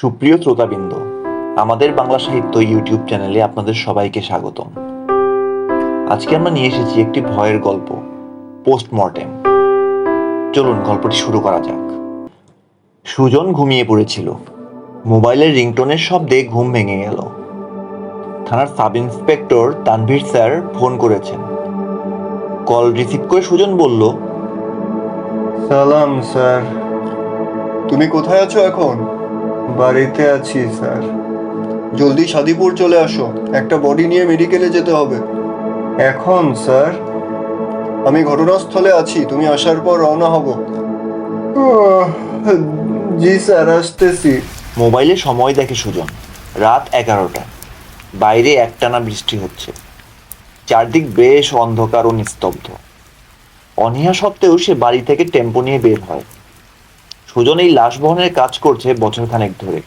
সুপ্রিয় শ্রোতাবৃন্দ আমাদের বাংলা সাহিত্য ইউটিউব চ্যানেলে আপনাদের সবাইকে স্বাগতম। আজকে আমরা নিয়ে এসেছি একটি ভয়ের গল্প পোস্টমর্টেম চলুন গল্পটি শুরু করা যাক। সুজন ঘুমিয়ে পড়েছিল। মোবাইলের রিংটোনের শব্দে ঘুম ভেঙে গেল। থানার sub inspector Tanvir sir phone করেছেন। কল রিসিভ করে সুজন বলল সালাম স্যার। তুমি কোথায় আছো এখন? বাড়িতে আছি স্যার। জলদি সাদিপুর চলে আসো। একটা বডি নিয়ে মেডিকেলে যেতে হবে। এখন স্যার? আমি ঘটনাস্থলে আছি তুমি আসার পর রওনা হব। জি স্যার আসতেছি। মোবাইলে সময় দেখে সুজন রাত এগারোটা। বাইরে একটানা বৃষ্টি হচ্ছে। চারদিক বেশ অন্ধকার ও নিস্তব্ধ। অনীহা সত্ত্বেও সে বাড়ি থেকে টেম্পো নিয়ে বের হয়। সুজন এই লাশ বহনের কাজ করছে বছরখানেক ধরে।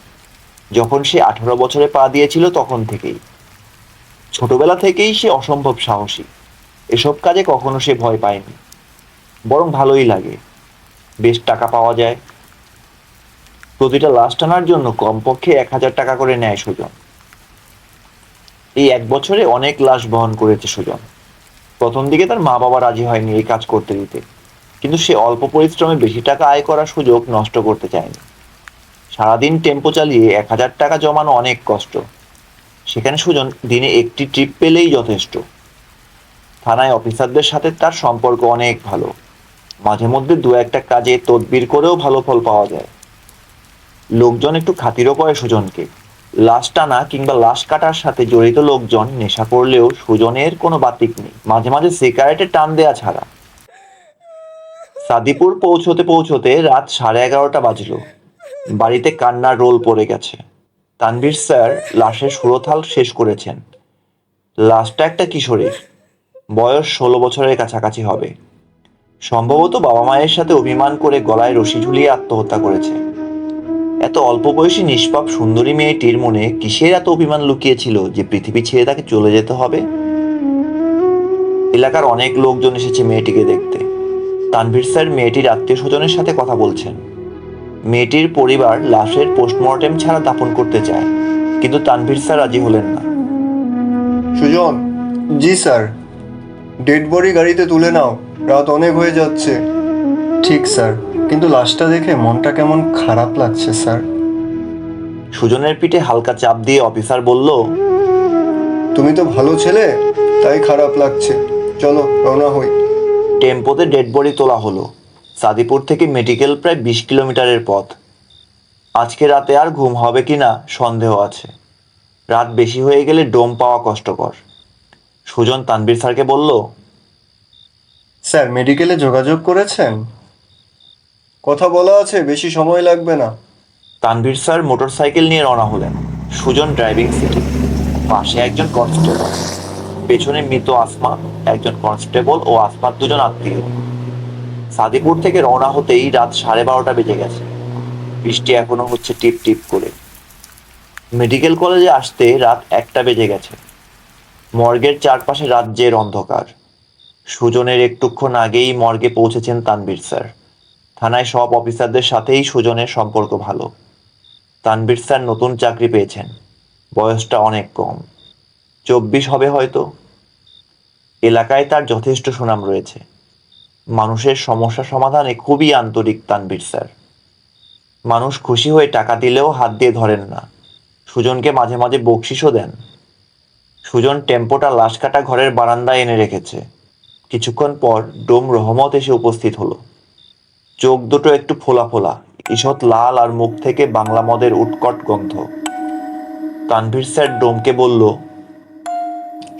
যখন সে আঠারো বছরে পা দিয়েছিল তখন থেকেই। ছোটবেলা থেকেই সে অসম্ভব সাহসী। এসব কাজে কখনো সে ভয় পায়নি। বরং ভালোই লাগে। বেশ টাকা পাওয়া যায়। প্রতিটা লাশ টানার জন্য কমপক্ষে এক হাজার টাকা করে নেয় সুজন। এই এক বছরে অনেক লাশ বহন করেছে সুজন। প্রথম দিকে তার মা বাবা রাজি হয়নি এই কাজ করতে দিতে। কিন্তু সে অল্প পরিশ্রমে বেশি টাকা আয় করার সুযোগ নষ্ট করতে চায়নি। সারাদিন টেম্পো চালিয়ে এক হাজার টাকা জমানো অনেক কষ্ট। সেখানে সুজন দিনে একটি ট্রিপ পেলেই যথেষ্ট। থানায় অফিসারদের সাথে তার সম্পর্ক অনেক ভালো। মাঝে মধ্যে দু একটা কাজে তদবির করেও ভালো ফল পাওয়া যায়। লোকজন একটু খাতিরও করে সুজনকে। লাশ টানা কিংবা লাশ কাটার সাথে জড়িত লোকজন নেশা করলেও সুজনের কোনো বাতিক নেই। মাঝে মাঝে সিগারেটে টান দেয়া ছাড়া। সাদিপুর পৌঁছতে পৌঁছতে রাত সাড়ে এগারোটা বাজলো। বাড়িতে কান্নার রোল পড়ে গেছে। তানভীর স্যার লাশের সুরথাল শেষ করেছেন। লাশটা একটা কিশোরের। বয়স ষোলো বছরের কাছাকাছি হবে। সম্ভবত বাবা মায়ের সাথে অভিমান করে গলায় রশি ঝুলিয়ে আত্মহত্যা করেছে। এত অল্প বয়সী নিষ্পাপ সুন্দরী মেয়েটির মনে কিসের এত অভিমান লুকিয়েছিল যে পৃথিবী ছেড়ে তাকে চলে যেতে হবে? এলাকার অনেক লোকজন এসেছে মেয়েটিকে দেখতে। তানভীর স্যার মেয়েটির আত্মীয় স্বজনের সাথে কথা বলছেন। মেয়েটির পরিবার লাশের পোস্টমর্টেম ছাড়া দাপন করতে চায় কিন্তু তানভীর স্যার রাজি হলেন না। Sujon ji sir. Dead body গাড়িতে তুলে নাও রাত অনেক হয়ে যাচ্ছে। ঠিক স্যার কিন্তু লাশটা দেখে মনটা কেমন খারাপ লাগছে স্যার। সুজনের পিঠে হালকা চাপ দিয়ে অফিসার বলল তুমি তো ভালো ছেলে তাই খারাপ লাগছে। চলো রওনা হই। টেম্পোতে ডেড বডি তোলা হলো। সাদিপুর থেকে মেডিকেল প্রায় বিশ কিলোমিটারের পথ। আজকে রাতে আর ঘুম হবে কি না সন্দেহ আছে। রাত বেশি হয়ে গেলে ডোম পাওয়া কষ্টকর। সুজন তানবীর স্যারকে বলল স্যার মেডিকেলে যোগাযোগ করেছেন? কথা বলা আছে বেশি সময় লাগবে না। তানভীর স্যার মোটরসাইকেল নিয়ে রওনা হলেন। সুজন ড্রাইভিং সিটে। পাশে একজন কনস্টেবল পেছনে মৃত আসমা, একজন কনস্টেবল ও আসমার দুজন আত্মীয়। সাদিপুর থেকে রওনা হতেই রাত সাড়ে বারোটা বেজে গেছে। বৃষ্টি এখনও হচ্ছে টিপ টিপ করে। মেডিকেল কলেজে আসতে রাত একটা বেজে গেছে। মর্গের চারপাশে রাজ্যের অন্ধকার। সুজনের একটুক্ষণ আগেই মর্গে পৌঁছেছেন তানবীর স্যার। থানায় সব অফিসারদের সাথেই সুজনের সম্পর্ক ভালো। তানবীর স্যার নতুন চাকরি পেয়েছেন। বয়সটা অনেক কম। চব্বিশ হবে হয়তো। এলাকায় তার যথেষ্ট সুনাম রয়েছে। মানুষের সমস্যা সমাধানে খুবই আন্তরিক তানবীর স্যার। মানুষ খুশি হয়ে টাকা দিলেও হাত দিয়ে ধরেন না। সুজনকে মাঝে মাঝে বকশিসও দেন। সুজন টেম্পোটা লাশ কাটা ঘরের বারান্দায় এনে রেখেছে। কিছুক্ষণ পর ডোম রহমত এসে উপস্থিত হলো। চোখ দুটো একটু ফোলা ফোলা, ঈষৎ লাল আর মুখ থেকে বাংলা মদের উৎকট গন্ধ। তানভীর স্যার ডোমকে বলল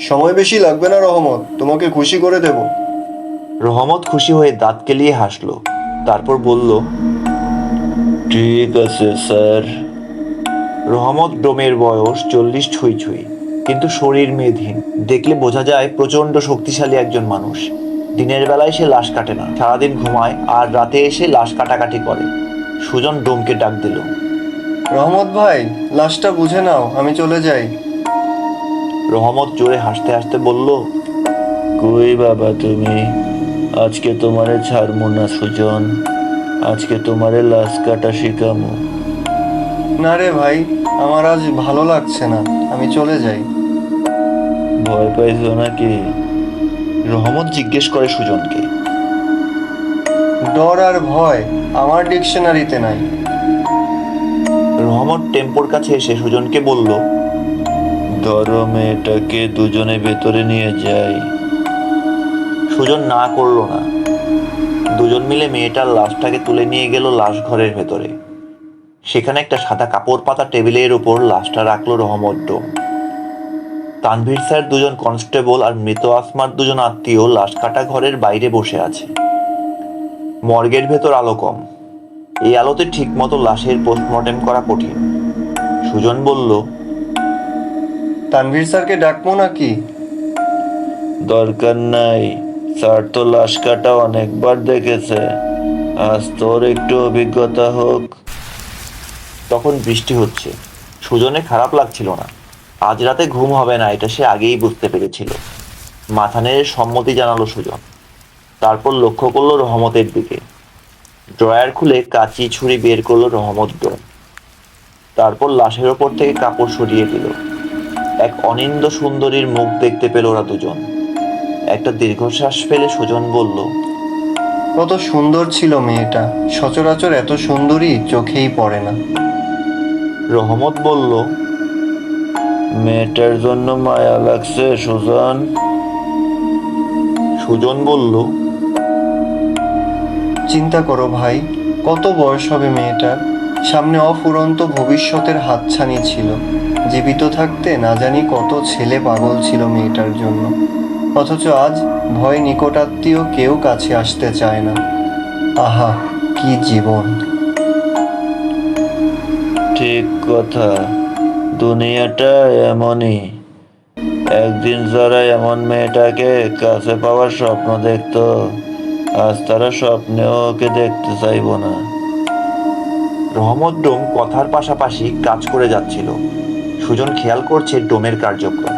সময় বেশি লাগবে না রহমত। তোমাকে খুশি করে দেব। রহমত খুশি হয়ে দাঁত কেলিয়ে হাসলো। তারপর বলল ঠিক আছে স্যার। রহমত ডোমের বয়স চল্লিশ ছুঁই ছুঁই কিন্তু শরীর মেধহীন দেখলে বোঝা যায় প্রচণ্ড শক্তিশালী একজন মানুষ। দিনের বেলায় সে লাশ কাটে না। সারাদিন ঘুমায় আর রাতে এসে লাশ কাটাকাটি করে। সুজন ডোমকে ডাক দিল রহমত ভাই লাশটা বুঝে নাও আমি চলে যাই। রহমত জোরে হাসতে হাসতে বলল কই বাবা তুমি? আজকে তোমারে ছাড়মু না সুজন। আজকে তোমারে লাশ কাটা শিখামু না রে ভাই আমার আজ ভালো লাগছে না। আমি চলে যাই। ভয় পাইছো নাকি? রহমত জিজ্ঞেস করে সুজনকে। ডর আর ভয় আমার ডিকশনারিতে নাই। রহমত টেম্পোর কাছে এসে সুজনকে বলল ধরো মেয়েটাকে দুজনে ভেতরে নিয়ে যাই। সুজন না করল না। দুজন মিলে মেয়েটার লাশটাকে তুলে নিয়ে গেল লাশ ঘরের ভেতরে। সেখানে একটা সাদা কাপড় পাতা টেবিলের উপর লাশটা রাখল রহমত ডোম। তানভীর স্যার দুজন কনস্টেবল আর মৃত আসমার দুজন আত্মীয় লাশ কাটা ঘরের বাইরে বসে আছে। মর্গের ভেতর আলো কম। এই আলোতে ঠিকমতো লাশের পোস্টমর্টেম করা কঠিন। সুজন বলল তানভীর স্যারকে ডাকবো নাকি? দরকার নাই। স্যার তো লাশ কাটা অনেকবার দেখেছে। আজ তোর একটু অভিজ্ঞতা হোক। তখন বৃষ্টি হচ্ছে। সুজনে খারাপ লাগছিল না। আজ রাতে ঘুম হবে না, এটা সে আগেই বুঝতে পেরেছিল। মাথা নেড়ে সম্মতি জানালো সুজন। তারপর লক্ষ্য করল রহমতের দিকে। ড্রয়ার খুলে কাঁচি ছুরি বের করল রহমত তারপর লাশের ওপর থেকে কাপড় সরিয়ে দিল। এক অনিন্দ সুন্দরীর মুখ দেখতে পেল ওরা দুজন। একটা দীর্ঘশ্বাস ফেলে সুজন বলল কত সুন্দর ছিল মেয়েটা। সচরাচর এত সুন্দরী চোখেই পড়ে না। রহমত বলল মেয়েটার জন্য মায়া লাগছে সুজন। সুজন বলল চিন্তা করো ভাই কত বয়স হবে মেয়েটার? সামনে অফুরন্ত ভবিষ্যতের হাতছানি ছিল। জীবিত থাকতে না জানি কত ছেলে পাগল ছিল মেয়েটার জন্য। অথচ আজ ভয় নিকটাত্মীয় কেউ কাছে আসতে চায় না। আহা, কি জীবন। ঠিক কথা। দুনিয়াটা এমনই। একদিন যারা এমন মেয়েটাকে কাছে পাওয়ার স্বপ্ন দেখতো। আজ তারা স্বপ্নেও ওকে দেখতে চাইব না। রহমত ডোম কথার পাশাপাশি কাজ করে যাচ্ছিল। সুজন খেয়াল করছে ডোমের কার্যক্রম।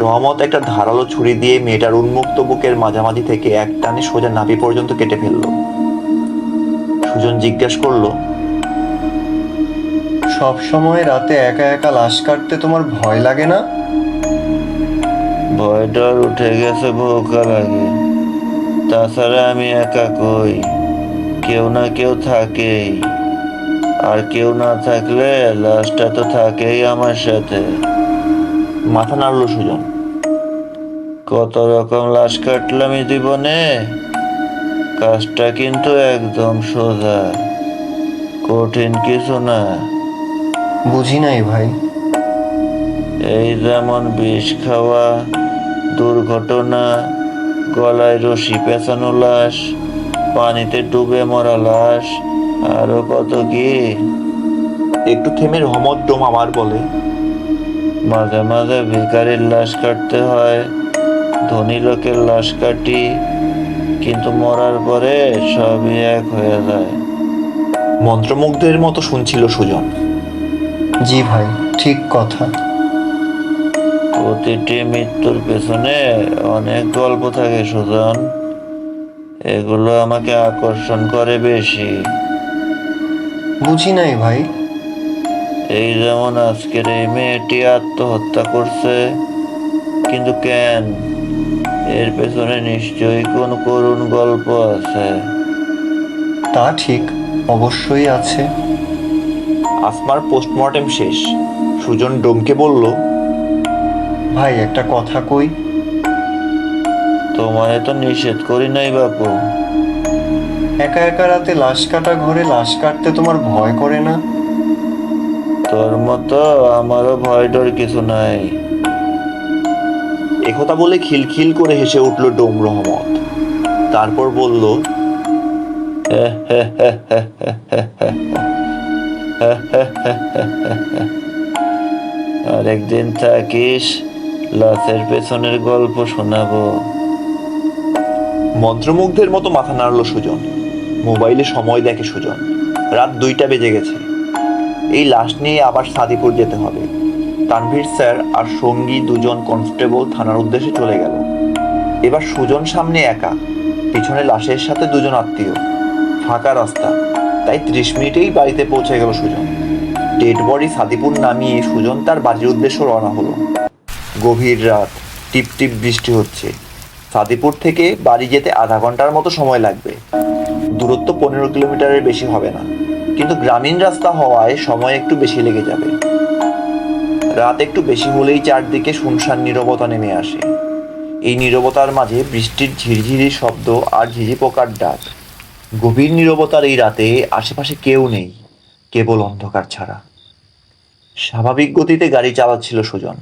রহমত একটা ধারালো ছুরি দিয়ে মেয়েটার উন্মুক্ত বুকের মাঝামাঝি থেকে এক টানে সোজা নাভি পর্যন্ত কেটে ফেলল। সুজন জিজ্ঞেস করল সব সময় রাতে একা একা লাশ কাটতে তোমার ভয় লাগে না? ভয়ডর উঠে গেছে বহুকাল আগে। তাছাড়া আমি একা কই? কেউ না কেউ থাকেই। আর কেউ না থাকলে লাশটা তো থাকেই আমার সাথে। মাথা নাড়ল সুজন। কত রকম লাশ কাটলাম এই জীবনে? কাজটা কিন্তু একদম সোজা। কঠিন কিছু না। বুঝি নাই ভাই। এই যেমন বিষ খাওয়া দুর্ঘটনা গলায় রশি পেঁচানো লাশ পানিতে ডুবে মরা লাশ আরও কত কি? একটু থেমে রহমত ডোম আবার বলে। মাঝে মাঝে ভিখারির লাশ কাটতে হয় ধনী লোকের লাশ কাটি কিন্তু মরার পরে সবই এক হয়ে যায়। মন্ত্রমুগ্ধের মতো শুনছিল সুজন। জি ভাই ঠিক কথা। প্রতিটি মৃত্যুর পেছনে অনেক গল্প থাকে সুজন। এগুলো আমাকে আকর্ষণ করে বেশি। বুঝি নাই ভাই। এই যেমন আজকের এই মেয়েটি আত্মহত্যা করছে কিন্তু কেন? এর পেছনে নিশ্চয়ই কোন করুণ গল্প আছে। তা ঠিক অবশ্যই আছে। আসমার পোস্টমর্টেম শেষ। সুজন ডোমকে বলল ভাই একটা কথা কই? তোমায় তো নিষেধ করি নাই বাপু। একা একা রাতে লাশ কাটা ঘরে লাশ কাটতে তোমার ভয় করে না তোর মতো আমারও ভয় ডর কিছু নাই একথা বলে খিলখিল করে হেসে উঠল ডোম রহমত তারপর বলল আরেকদিন থাকিস লাশের পেছনের গল্প শোনাবো মন্ত্রমুগ্ধের মতো মাথা নাড়ল সুজন মোবাইলে সময় দেখে সুজন। রাত দুইটা বেজে গেছে। এই লাশ নিয়ে আবার সাদিপুর যেতে হবে। তানভীর স্যার আর সঙ্গী দুজন কনস্টেবল থানার উদ্দেশ্যে চলে গেল। এবার সুজন সামনে একা। পিছনে লাশের সাথে দুজন আত্মীয়। ফাঁকা রাস্তা। তাই ত্রিশ মিনিটেই বাড়িতে পৌঁছে গেল সুজন। ডেড বডি সাদিপুর নামিয়ে সুজন তার বাড়ির উদ্দেশ্য রওনা হলো। গভীর রাত। টিপ টিপ বৃষ্টি হচ্ছে। সাদিপুর থেকে বাড়ি যেতে আধা ঘণ্টার মতো সময় লাগবে। দূরত্ব পনেরো কিলোমিটারের বেশি হবে না। কিন্তু গ্রামীণ রাস্তা হওয়ায় সময় একটু বেশি লেগে যাবে। রাত একটু বেশি হলেই চারদিকে শুনশান নীরবতা নেমে আসে। এই নীরবতার মাঝে বৃষ্টির ঝিরঝিরি শব্দ আর ঝিঝি পোকার ডাক। গভীর নীরবতার এই রাতে আশেপাশে কেউ নেই, কেবল অন্ধকার ছাড়া। স্বাভাবিক গতিতে গাড়ি চালাচ্ছিল সুজন।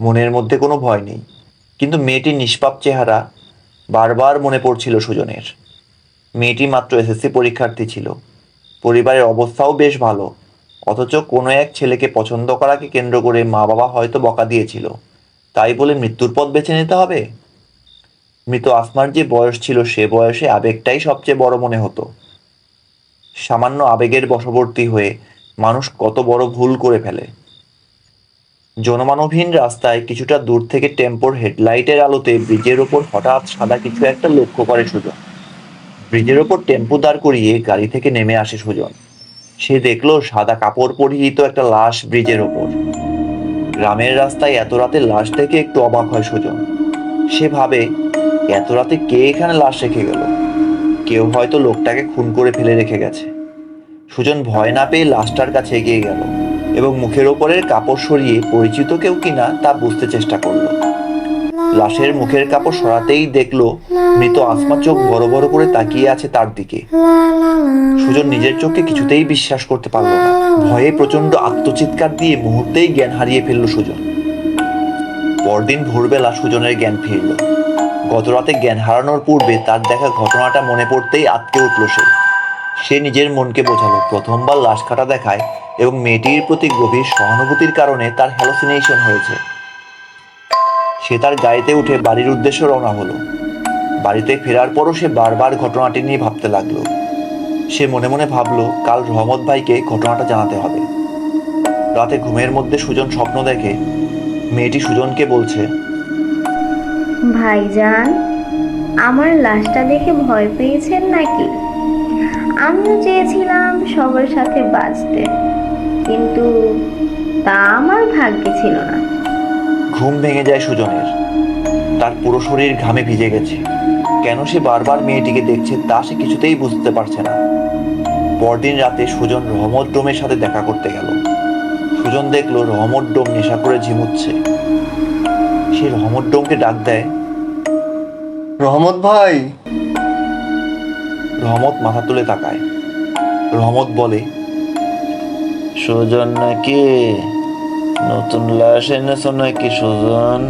মনের মধ্যে কোনো ভয় নেই, কিন্তু মেয়েটির নিষ্পাপ চেহারা বারবার মনে পড়ছিল সুজনের। মেয়েটি মাত্র এসএসসি পরীক্ষার্থী ছিল। পরিবারের অবস্থাও বেশ ভালো। অথচ কোনো এক ছেলেকে পছন্দ করাকে কেন্দ্র করে মা বাবা হয়তো বকা দিয়েছিল। তাই বলে মৃত্যুর পথ বেছে নিতে হবে? মৃত আসমার যে বয়স ছিল সে বয়সে আবেগটাই সবচেয়ে বড় মনে হতো। সামান্য আবেগের বশবর্তী হয়ে মানুষ কত বড় ভুল করে ফেলে। জনমানবহীন রাস্তায় কিছুটা দূর থেকে টেম্পোর হেডলাইটের আলোতে ব্রিজের ওপর হঠাৎ সাদা কিছু একটা লক্ষ্য করে সুজন। ব্রিজের ওপর টেম্পো দাঁড় করিয়ে গাড়ি থেকে নেমে আসে সুজন। সে দেখল সাদা কাপড় পরিহিত একটা লাশ ব্রিজের ওপর। গ্রামের রাস্তায় এত রাতে লাশ দেখে একটু অবাক হয় সুজন। সে ভাবে, এত রাতে কে এখানে লাশ রেখে গেল? কেউ হয়তো লোকটাকে খুন করে ফেলে রেখে গেছে। সুজন ভয় না পেয়ে লাশটার কাছে এগিয়ে গেল এবং মুখের ওপরের কাপড় সরিয়ে পরিচিত কেউ কিনা তা বুঝতে চেষ্টা করল। লাশের মুখের কাপড় সরাতেই দেখল, মৃত আসমা চোখ বড় বড় করে তাকিয়ে আছে তার দিকে। সুজন নিজের চোখকে কিছুতেই বিশ্বাস করতে পারল না। ভয়ে প্রচণ্ড আত্মচিৎকার দিয়ে মুহূর্তেই জ্ঞান হারিয়ে ফেলল সুজন। পরদিন ভোরবেলা সুজনের জ্ঞান ফিরল। গতরাতে জ্ঞান হারানোর পূর্বে তার দেখা ঘটনাটা মনে পড়তেই আটকে উঠল সে। সে নিজের মনকে বোঝালো, প্রথমবার লাশ কাটা দেখায় এবং মেয়েটির প্রতি গভীর সহানুভূতির কারণে তার হ্যালোসিনেশন হয়েছে। সে তার গাড়িতে উঠে বাড়ির উদ্দেশ্যে রওনা হলো। বাড়িতে ফেরার পরও সে বারবার ঘটনাটি নিয়ে ভাবতে লাগল। সে মনে মনে ভাবলো, কাল রহমত ভাইকে ঘটনাটা জানাতে হবে। রাতে ঘুমের মধ্যে সুজন স্বপ্ন দেখে, মেয়েটি সুজনকে বলছে, ভাইজান, আমার লাশটা দেখে ভয় পেয়েছেন নাকি? আমিও চেয়েছিলাম সবার সাথে বাঁচতে, কিন্তু তা আমার ভাগ্যে ছিল না। ঘুম ভেঙে যায় সুজনের। তার পুরো শরীর ঘামে ভিজে গেছে। কেন সে বারবার মেয়েটিকে দেখছে তা সে কিছুতেই বুঝতে পারছে না। পরদিন রাতে সুজন রহমত ডোমের সাথে দেখা করতে গেল। সুজন দেখল রহমত ডোম নেশা করে ঝিমুচ্ছে। সে রহমত ডোমকে ডাক দেয় রহমত ভাই। রহমত মাথা তুলে তাকায়। রহমত বলে সুজন নাকি? নতুন লাশ এনেছো নাকি সুজন?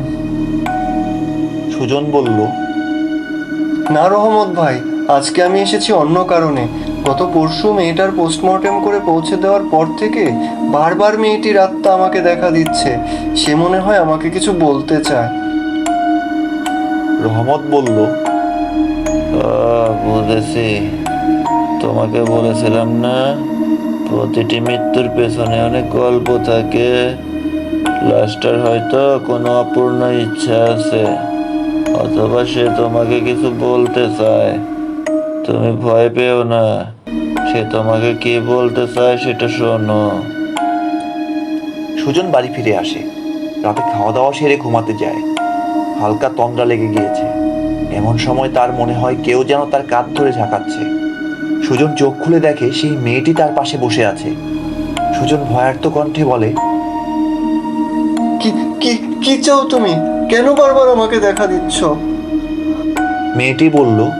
সুজন বলল না রহমত ভাই আজকে আমি এসেছি অন্য কারণে। গত পরশু মেয়েটার পোস্টমর্টেম করে পৌঁছে দেওয়ার পর থেকে বারবার মেয়েটির আত্মা আমাকে দেখা দিচ্ছে। সে মনে হয় আমাকে কিছু বলতে চায়। রহমত বলল বুঝেছি তোমাকে বলেছিলাম না প্রতিটি মৃত্যুর পেছনে অনেক গল্প থাকে। লাস্টার হয়তো কোনো অপূর্ণ ইচ্ছা আছে, অথবা সে তোমাকে কিছু বলতে চায়। তুমি ভয় পেও না, সে তোমাকে কি বলতে চায় সেটা শোনো। সুজন বাড়ি ফিরে আসে। রাতে খাওয়া দাওয়া সেরে ঘুমাতে যায়। হালকা তন্দ্রা লেগে গিয়েছে। এমন সময় তার মনে হয় কেউ যেন তার কাঁধ ধরে ঝাঁকাচ্ছে। সুজন চোখ খুলে দেখে সেই মেয়েটি তার পাশে বসে আছে। সুজন ভয়ার্ত কণ্ঠে বলে কি কি কি চাও তুমি? কেন বারবার আমাকে দেখা দিচ্ছ? মেয়েটি বলল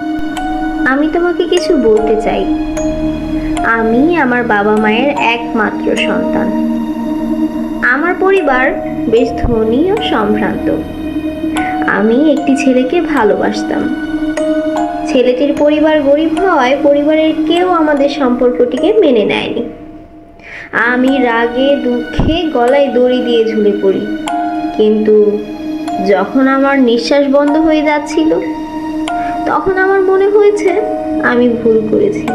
আমি তোমাকে কিছু বলতে চাই। আমি আমার বাবা মায়ের একমাত্র সন্তান। আমার পরিবার বেশ ধনী ও সম্ভ্রান্ত। আমি একটি ছেলেকে ভালোবাসতাম। ছেলেটির পরিবার গরিব হওয়ায় পরিবারের কেউ আমাদের সম্পর্কটিকে মেনে নেয়নি। আমি রাগে, দুঃখে গলায় দড়ি দিয়ে ঝুলে পড়ি। কিন্তু যখন আমার নিঃশ্বাস বন্ধ হয়ে যাচ্ছিল, তখন আমার মনে হয়েছে আমি ভুল করেছি।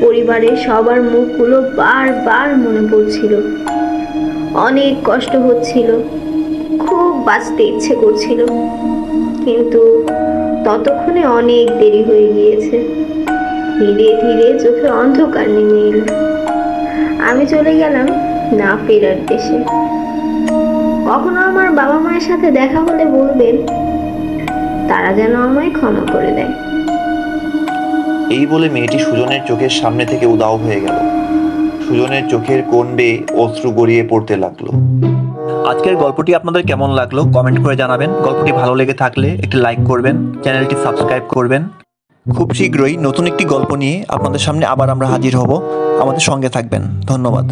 পরিবারের সবার মুখগুলো বারবার মনে পড়ছিল। অনেক কষ্ট হচ্ছিল, খুব বাঁচতে ইচ্ছে করছিল। কিন্তু ততক্ষণে অনেক দেরি হয়ে গিয়েছে। ধীরে ধীরে চোখে অন্ধকার নেমে এলো। আমি চলে গেলাম না ফেরার দেশে। কখনো আমার বাবা মায়ের সাথে দেখা হলে বলবেন তারা যেন আমায় ক্ষমা করে দেয়। এই বলে মেয়েটি সুজনের চোখের সামনে থেকে উদাও হয়ে গেল। সুজনের চোখের কোন বেয়ে অশ্রু গড়িয়ে পড়তে লাগল। আজকের গল্পটি আপনাদের কেমন লাগল কমেন্ট করে জানাবেন। গল্পটি ভালো লেগে থাকলে একটি লাইক করবেন চ্যানেলটি সাবস্ক্রাইব করবেন। খুব শীঘ্রই নতুন একটি গল্প নিয়ে আপনাদের সামনে আবার আমরা হাজির হব। আমাদের সঙ্গে থাকবেন। ধন্যবাদ।